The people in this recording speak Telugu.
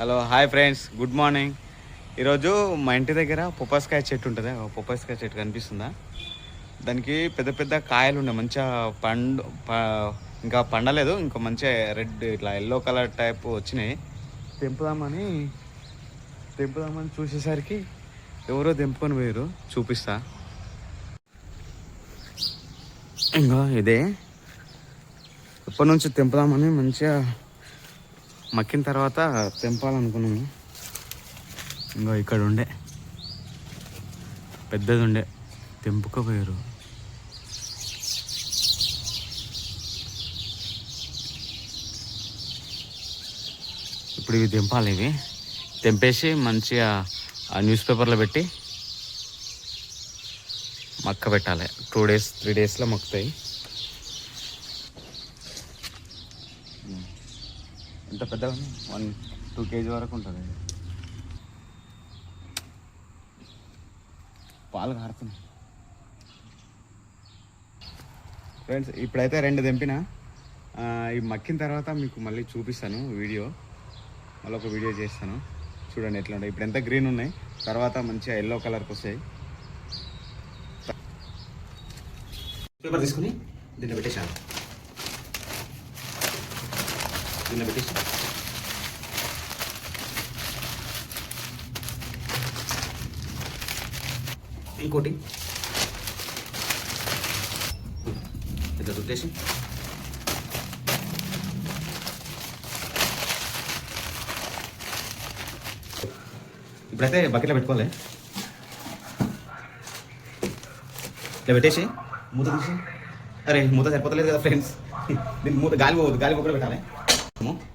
Hello hi friends good morning ఈరోజు మా ఇంటి దగ్గర పొప్పస్కాయ చెట్టు ఉంటుంది. పొప్పస్కాయ చెట్టు కనిపిస్తుందా? దానికి పెద్ద పెద్ద కాయలు ఉన్నాయి. మంచిగా పండు ప- ఇంకా పండలేదు. ఇంకా మంచిగా రెడ్ ఇట్లా ఎల్లో కలర్ టైప్ వచ్చినాయి. తెంపుదామని తెంపుదామని చూసేసరికి ఎవరో తెంపుకొని పోయారు చూపిస్తా. ఇంకా ఇదే. ఎప్పటి నుంచి తెంపుదామని మంచిగా మక్కిన తర్వాత తెంపాలనుకున్నాము. ఇంకా ఇక్కడ ఉండే పెద్దది ఉండే తెంపుకోపోయారు. ఇప్పుడు ఇవి తెంపాలి ఇవి. తెంపేసి మంచిగా ఆ న్యూస్ పేపర్లో పెట్టి మక్క పెట్టాలి టూ డేస్ త్రీ డేస్లో మక్కుతాయి. ఎంత పెద్దగా వన్ టూ కేజీ వరకు ఉంటుంది. పాలు కారుతున్నాయి. ఫ్రెండ్స్ ఇప్పుడైతే రెండు తెంపిన. ఇవి మక్కిన తర్వాత మీకు మళ్ళీ చూపిస్తాను వీడియో. మళ్ళీ ఒక వీడియో చేస్తాను. చూడండి ఎట్లా ఉంటాయి. ఇప్పుడు ఎంత గ్రీన్ ఉన్నాయి. తర్వాత మంచిగా ఎల్లో కలర్కి వస్తాయి. పేపర్ తీసుకుని దీన్ని పెట్టేశాను. దీంట్లో పెట్టేసి ఇంకోటి ఇట్లా చుట్టేసి ఇప్పుడైతే బకెట్లో పెట్టుకోవాలి ఇట్లా పెట్టేసి మూత తీసి అరే మూత సరిపోతలేదు కదా ఫ్రెండ్స్ దీనికి మూత గాలి పోవద్దు గాలి పోకుండా పెట్టాలి Tá bom?